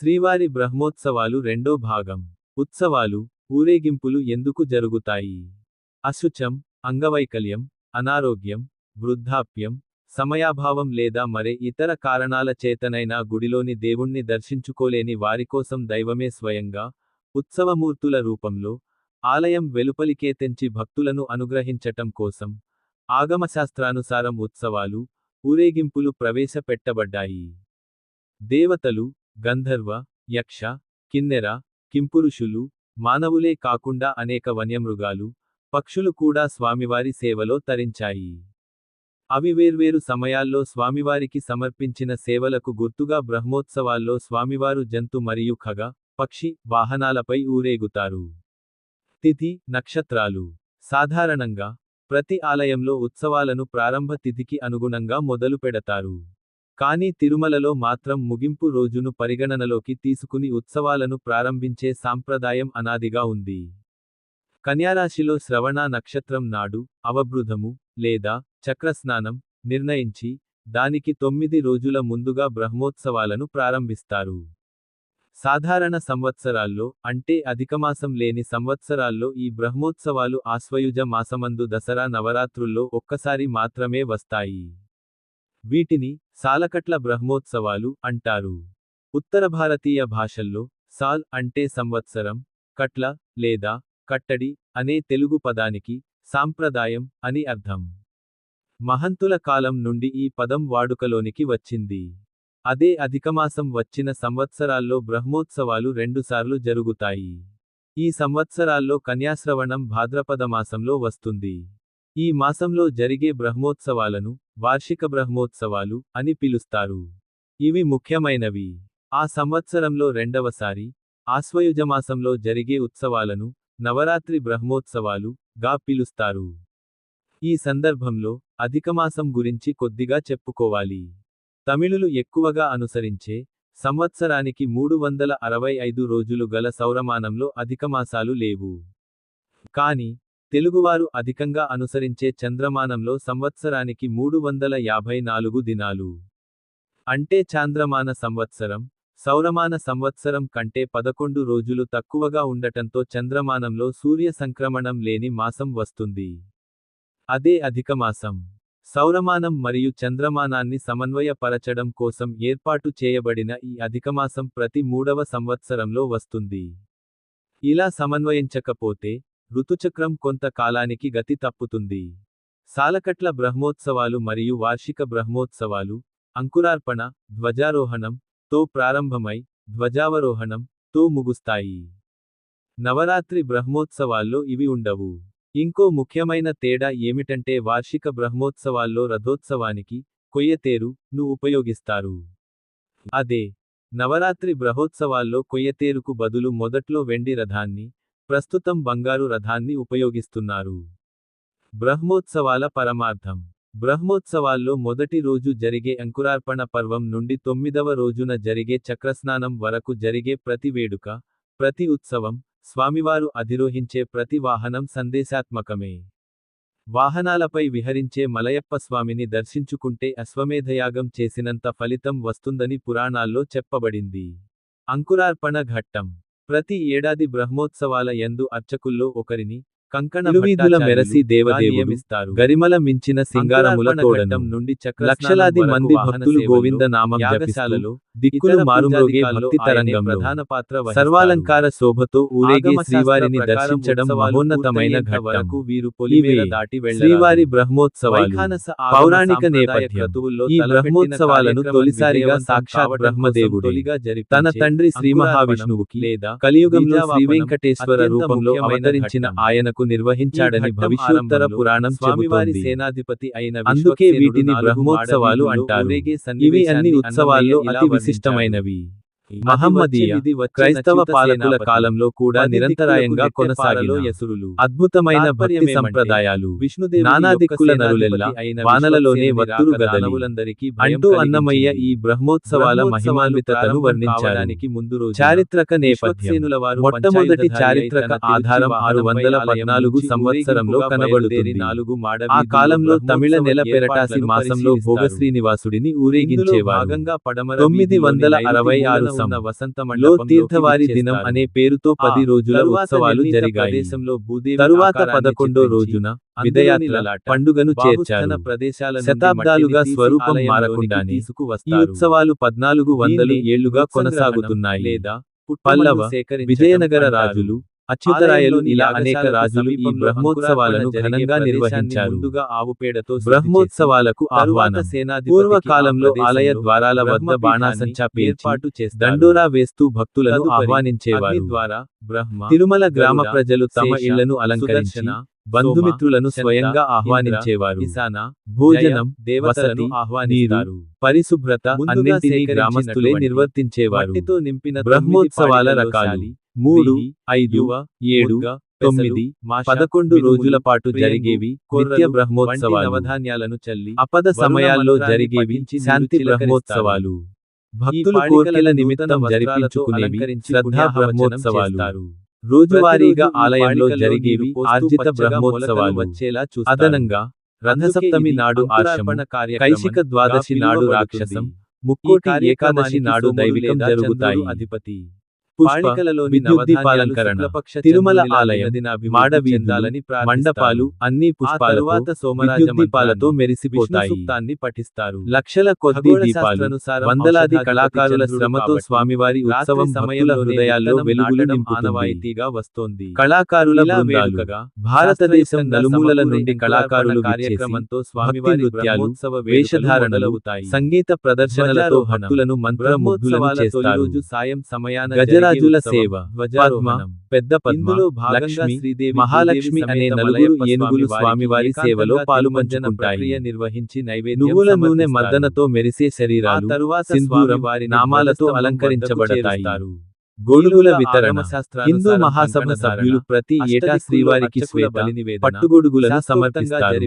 శ్రీవారి బ్రహ్మోత్సవాలు రెండో భాగం. ఉత్సవాలు ఊరేగింపులు ఎందుకు జరుగుతాయి? అశుచం అంగవైకల్యం అనారోగ్యం వృద్ధాప్యం సమయాభావం లేదా మరే ఇతర కారణాల చేతనైనా గుడిలోని దేవుణ్ణి దర్శించుకోలేని వారికోసం దైవమే స్వయంగా ఉత్సవమూర్తుల రూపంలో ఆలయం వెలుపలికే తెంచి భక్తులను అనుగ్రహించటం కోసం ఆగమశాస్త్రానుసారం ఉత్సవాలు ఊరేగింపులు ప్రవేశపెట్టబడ్డాయి. దేవతలు గంధర్వ యక్ష కిన్నెర కింపురుషులు మానవులే కాకుండా అనేక వన్యమృగాలు పక్షులు కూడా స్వామివారి సేవలో తరించాయి. అవి వేర్వేరు సమయాల్లో స్వామివారికి సమర్పించిన సేవలకు గుర్తుగా బ్రహ్మోత్సవాల్లో స్వామివారు జంతు మరియు ఖగ పక్షి వాహనాలపై ఊరేగుతారు. తిథి నక్షత్రాలు. సాధారణంగా ప్రతి ఆలయంలో ఉత్సవాలను ప్రారంభ తిథికి అనుగుణంగా మొదలు పెడతారు కానీ తిరుమలలో మాత్రం ముగింపు రోజును పరిగణనలోకి తీసుకుని ఉత్సవాలను ప్రారంభించే సాంప్రదాయం అనాదిగా ఉంది. కన్యారాశిలో శ్రవణ నక్షత్రం నాడు అవబృధము లేదా చక్రస్నానం నిర్ణయించి దానికి తొమ్మిది రోజుల ముందుగా బ్రహ్మోత్సవాలను ప్రారంభిస్తారు. సాధారణ సంవత్సరాల్లో అంటే అధికమాసం లేని సంవత్సరాల్లో ఈ బ్రహ్మోత్సవాలు ఆశ్వయుజ మాసమందు దసరా నవరాత్రుల్లో ఒక్కసారి మాత్రమే వస్తాయి. వీటిని సాలకట్ల బ్రహ్మోత్సవాలు అంటారు. ఉత్తర భారతీయ భాషల్లో సాల్ అంటే సంవత్సరం కట్ల లేదా కట్టడి అనే తెలుగు పదానికి సాంప్రదాయం అని అర్థం. మహంతుల కాలం నుండి ఈ పదం వాడుకలోనికి వచ్చింది. అదే అధికమాసం వచ్చిన సంవత్సరాల్లో బ్రహ్మోత్సవాలు రెండుసార్లు జరుగుతాయి. ఈ సంవత్సరాల్లో కన్యాశ్రవణం భాద్రపద మాసంలో వస్తుంది. ఈ మాసంలో జరిగే బ్రహ్మోత్సవాలను వార్షిక బ్రహ్మోత్సవాలు అని పిలుస్తారు. ఇవి ముఖ్యమైనవి. ఆ సంవత్సరంలో రెండవసారి ఆశ్వయుజమాసంలో జరిగే ఉత్సవాలను నవరాత్రి బ్రహ్మోత్సవాలు గా పిలుస్తారు. ఈ సందర్భంలో అధికమాసం గురించి కొద్దిగా చెప్పుకోవాలి. తమిళులు ఎక్కువగా అనుసరించే సంవత్సరానికి మూడు వందల అరవై ఐదు రోజులు గల సౌరమానంలో అధికమాసాలు లేవు. కాని తెలుగువారు అధికంగా అనుసరించే చంద్రమానంలో సంవత్సరానికి మూడు వందల యాభై నాలుగు దినాలు. అంటే చాంద్రమాన సంవత్సరం సౌరమాన సంవత్సరం కంటే పదకొండు రోజులు తక్కువగా ఉండటంతో చంద్రమానంలో సూర్య సంక్రమణం లేని మాసం వస్తుంది. అదే అధికమాసం సౌరమానం మరియు చంద్రమానాన్ని సమన్వయపరచడం కోసం ఏర్పాటు చేయబడిన ఈ అధికమాసం ప్రతి మూడవ సంవత్సరంలో వస్తుంది. ఇలా సమన్వయించకపోతే ఋతుచక్రం కొంత కాలానికి గతి తప్పుతుంది. సాలకట్ల బ్రహ్మోత్సవాలు మరియు వార్షిక బ్రహ్మోత్సవాలు అంకురార్పణ ధ్వజారోహణం తో ప్రారంభమై ధ్వజావరోహణం తో ముగుస్తాయి. నవరాత్రి బ్రహ్మోత్సవాల్లో ఇవి ఉండవు. ఇంకో ముఖ్యమైన తేడా ఏమిటంటే వార్షిక బ్రహ్మోత్సవాల్లో రథోత్సవానికి కొయ్యతేరు ను ఉపయోగిస్తారు. అదే నవరాత్రి బ్రహోత్సవాల్లో కొయ్యతేరుకు బదులు మొదట్లో వెండి రథాన్ని ప్రస్తుతం బంగారు రథాన్ని ఉపయోగిస్తున్నారు. బ్రహ్మోత్సవాల పరమార్థం. బ్రహ్మోత్సవాల్లో మొదటి రోజు జరిగే అంకురార్పణ పర్వం నుండి తొమ్మిదవ రోజున జరిగే చక్రస్నానం వరకు జరిగే ప్రతి వేడుక ప్రతి ఉత్సవం స్వామివారు అధిరోహించే ప్రతి వాహనం సందేశాత్మకమే. వాహనాలపై విహరించే మలయప్ప స్వామిని దర్శించుకుంటే అశ్వమేధయాగం చేసినంత ఫలితం వస్తుందని పురాణాల్లో చెప్పబడింది. అంకురార్పణ ఘట్టం. ప్రతి ఏడాది బ్రహ్మోత్సవాల యందు అర్చకుల్లో ఒకరిని కంకణ ఇరువీధుల మెరసి దేవదేవుడు, నియమిస్తారు. గరిమల మించిన సింగారముల తోడనం నుండి లక్షలాది మంది భక్తులు గోవింద నామం జపిస్తారు ప్రధాన పాత్ర సర్వాలంకార శోభతో ఊరేగే శ్రీవారిని దర్శించడం మహోన్నతమైన ఘట్టం. వీరు పొలిమేర దాటి శ్రీవారి బ్రహ్మోత్సవాలు. పౌరాణిక నేపథ్యం. ఈ బ్రహ్మోత్సవాలను తొలిసారిగా సాక్షాత్ బ్రహ్మదేవుడు. తన తండ్రి శ్రీ మహావిష్ణువుకి లేదా కలియుగంలో శ్రీ వెంకటేశ్వర రూపంలో అవతరించిన ఆయనకు నిర్వహించాడని భవిష్యోత్తర పురాణం చెబుతోంది. సేనాధిపతి అయిన అందుకే వీటిని బ్రహ్మోత్సవాలు అంటారు. ఇవి అన్ని ఉత్సవాల్లో అతి sistema aí, Nabi. మహమ్మదీయ క్రైస్తవ పాలకుల కాలంలో కూడా నిరంతరాయంగా కొనసాగిన అద్భుతమైన భక్తి సంప్రదాయాలు నానా దిక్కుల నరులెల్లా వానలలోనే వత్తురు గదలి అంటూ అన్నమయ్య ఈ బ్రహ్మోత్సవాల మహిమాన్వితతను వర్ణించడానికి ముందు చారిత్రక నేపథ్యం. మొట్టమొదటి చారిత్రక ఆధారం ఆరు వందల పద్నాలుగు సంవత్సరంలో కనబడుతుంది. ఆ కాలంలో తమిళ నెల పెరటాసి మాసంలో భోగ శ్రీనివాసుడిని ఊరేగించేవారు. తొమ్మిది వందల అరవై ఆరు తీర్థవారి దినం అనే పేరుతో పది రోజుల ఉత్సవాలు జరిగాయి. తరువాత పదకొండో రోజున పండుగను చేర్చారు. శతాబ్దాలుగా స్వరూపం మారకుండానే ఈ ఉత్సవాలు పద్నాలుగు వందలు ఏళ్ళుగా కొనసాగుతున్నాయి. లేదా పల్లవ విజయనగర రాజులు అచ్యుతరాయలు ఇలా అనేక రాజులు ఈ బ్రహ్మోత్సవాలను ఘనంగా నిర్వహించారు. బ్రహ్మోత్సవాలకు ఆహ్వానం. పూర్వకాలంలో ఆలయ ద్వారాల వద్ద బాణాసంచా పేర్పాటు చేసి దండోరా వేస్తూ భక్తులను ఆహ్వానించేవారు. ద్వారా బ్రహ్మ తిరుమల గ్రామ ప్రజలు తమ ఇళ్ళను అలంకరించి బంధుమిత్రులను స్వయంగా ఆహ్వానించేవారు. భోజనం దేవతలను ఆహ్వానిస్తారు. పరిశుభ్రత అన్నింటినీ గ్రామస్తులే నిర్వర్తించేవారు. బ్రహ్మోత్సవాల రకాలు. మూడు ఐదు ఏడు తొమ్మిది పదకొండు రోజుల పాటు జరిగేవి నిత్య బ్రహ్మోత్సవాలు. నవధాన్యాలను చల్లి అపద సమయాల్లో జరిగేవి శాంతి బ్రహ్మోత్సవాలు. భక్తులు కోరికల నిమిత్తం జరిపించుకునేవి శ్రద్ధా బ్రహ్మోత్సవాలు. రోజువారీగా ఆలయంలో జరిగేవి ఆర్జిత బ్రహ్మోత్సవాలు. వచ్చేలా అదనంగా రథసప్తమి నాడు ఆశ్రమణ కైశిక ద్వాదశి నాడు రాక్షసం ముక్కోటి ఏకాదశి నాడు దైవికం జరుగుతాయి. అధిపతి. విద్యుత్ దీపాలంకరణ తిరుమల ఆలయం మాడవీందాలని మండపాలు అన్ని పుష్పాలతో మెరిసిపోతాయి. పఠిస్తారు. లక్షల కొద్ది దీపాలు వందలాది కళాకారుల శ్రమతో స్వామివారి ఉత్సవం సమయంలో హృదయాల్లో వెలుగులు వస్తోంది. కళాకారుల భారతదేశం నలుమూలల నుండి కళాకారులు కార్యక్రమంతో స్వామివారి నృత్యాలు వేషధారణలు సంగీత ప్రదర్శనలతో భక్తులను మంత్రముగ్ధులను చేస్తారు. సాయం సమయాన గజరాజుల సేవ. పద్మ. పెద్ద పద్మలో లక్ష్మి మహాలక్ష్మి అనే నలుగురు ఏనుగులు స్వామివారి సేవలో పాలుపంచుకుంటాయి. నిర్వహించి నువ్వుల నూనె మర్దనతో మెరిసే శరీరాలు సింధూరం వారి నామాలతో అలంకరించబడతాయి. గొడుగుల వితరణ. హిందూ మహాసభ సభ్యులు ప్రతి ఏటా శ్రీవారికి శ్వేత పట్టుగొడుగులను సమర్పిస్తారు.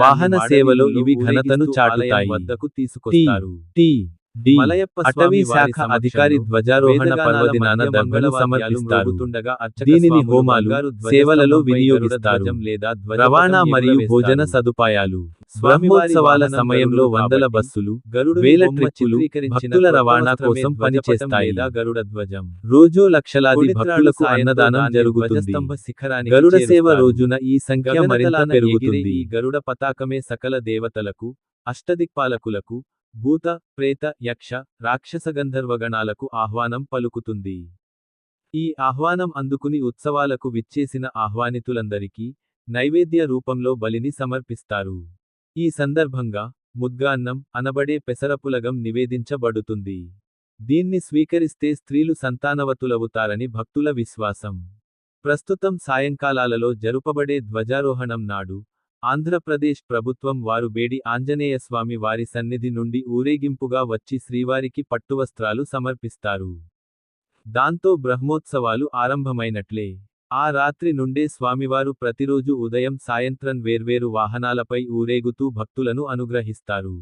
వాహన సేవలో ఇవి ఘనతను చాటుతాయి. వద్దకు తీసుకొస్తారు. టి. డి. అటవీ శాఖ అధికారి ధ్వజారోహణ పర్వదినాన సమర్పిస్తారు. దీనిని హోమాలు సేవలలో వినియోగిస్తారు. రవాణా మరియు భోజన సదుపాయాలు బ్రహ్మోత్సవాల సమయంలో వందల బస్సులు వేల ట్రిప్పులు భక్తుల రవాణా కోసం పనిచేస్తాయి. గరుడ ధ్వజం. రోజు లక్షలాది భక్తులకు అన్నదానం జరుగుతుంది. గరుడ సేవ రోజున ఈ సంఖ్య మరింత పెరుగుతుంది ఈ గరుడ పతాకమే సకల దేవతలకు అష్టదిక్పాలకులకు భూత ప్రేత యక్ష రాక్షస గంధర్వగణాలకు ఆహ్వానం పలుకుతుంది. ఈ ఆహ్వానం అందుకుని ఉత్సవాలకు విచ్చేసిన ఆహ్వానితులందరికీ నైవేద్య రూపంలో బలిని సమర్పిస్తారు. ఈ సందర్భంగా ముద్గాన్నం అనబడే పెసరపులగం నివేదించబడుతుంది. దీన్ని స్వీకరిస్తే స్త్రీలు సంతానవతులవుతారని భక్తుల విశ్వాసం. ప్రస్తుతం సాయంకాలాలలో జరుపబడే ధ్వజారోహణం నాడు ఆంధ్రప్రదేశ్ ప్రభుత్వం వారు బేడి ఆంజనేయస్వామి వారి సన్నిధి నుండి ఊరేగింపుగా వచ్చి శ్రీవారికి పట్టువస్త్రాలు సమర్పిస్తారు. దాంతో బ్రహ్మోత్సవాలు ఆరంభమైనట్లే. ఆ రాత్రి నుండే స్వామివారు ప్రతిరోజు ఉదయం సాయంత్రం వేర్వేరు వాహనాలపై ఊరేగుతూ భక్తులను అనుగ్రహిస్తారు.